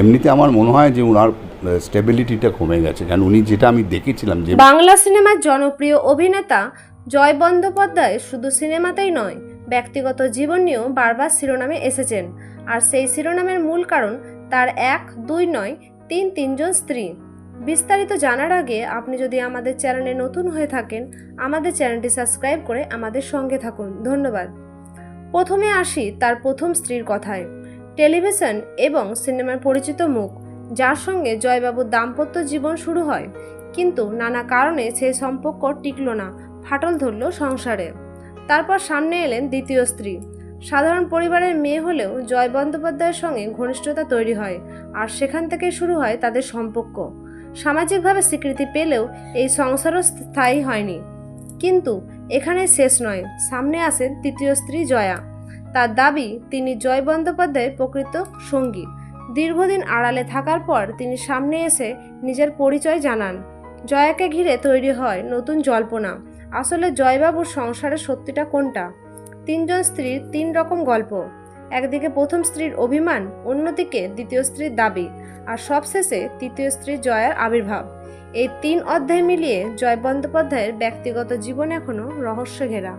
এমনিতে আমার মনে হয় যে ওনার স্টেবিলিটিটা কমে গেছে। কারণ উনি যেটা আমি দেখেছিলাম যে বাংলা সিনেমার জনপ্রিয় অভিনেতা জয় বন্দ্যোপাধ্যায় শুধু সিনেমাতেই নয়, ব্যক্তিগত জীবন নিয়েও বারবার শিরোনামে এসেছেন। আর সেই শিরোনামের মূল কারণ তার এক, দুই নয়, তিন, তিনজন স্ত্রী। বিস্তারিত জানার আগে আপনি যদি আমাদের চ্যানেলে নতুন হয়ে থাকেন, আমাদের চ্যানেলটি সাবস্ক্রাইব করে আমাদের সঙ্গে থাকুন। ধন্যবাদ। প্রথমে আসি তার প্রথম স্ত্রীর কথায়। টেলিভিশন এবং সিনেমার পরিচিত মুখ, যার সঙ্গে জয়বাবুর দাম্পত্য জীবন শুরু হয়। কিন্তু নানা কারণে সেই সম্পর্ক টিকল না, ফাটল ধরল সংসারে। তারপর সামনে এলেন দ্বিতীয় স্ত্রী। সাধারণ পরিবারের মেয়ে হলেও জয় বন্দ্যোপাধ্যায়ের সঙ্গে ঘনিষ্ঠতা তৈরি হয় আর সেখান থেকে শুরু হয় তাদের সম্পর্ক। সামাজিকভাবে স্বীকৃতি পেলেও এই সংসারও স্থায়ী হয়নি। কিন্তু এখানে শেষ নয়, সামনে আসেন তৃতীয় স্ত্রী জয়া। তার দাবি, তিনি জয় বন্দ্যোপাধ্যায়ের প্রকৃত সঙ্গী। দীর্ঘদিন আড়ালে থাকার পর তিনি সামনে এসে নিজের পরিচয় জানান। জয়াকে ঘিরে তৈরি হয় নতুন জল্পনা। আসলে জয়বাবুর সংসারের সত্যিটা কোনটা? তিনজন স্ত্রীর তিন রকম গল্প। একদিকে প্রথম স্ত্রীর অভিমান, অন্যদিকে দ্বিতীয় স্ত্রীর দাবি, আর সবশেষে তৃতীয় স্ত্রী জয়ার আবির্ভাব। এই তিন অধ্যায় মিলিয়ে জয় বন্দ্যোপাধ্যায়ের ব্যক্তিগত জীবন এখনও রহস্য ঘেরা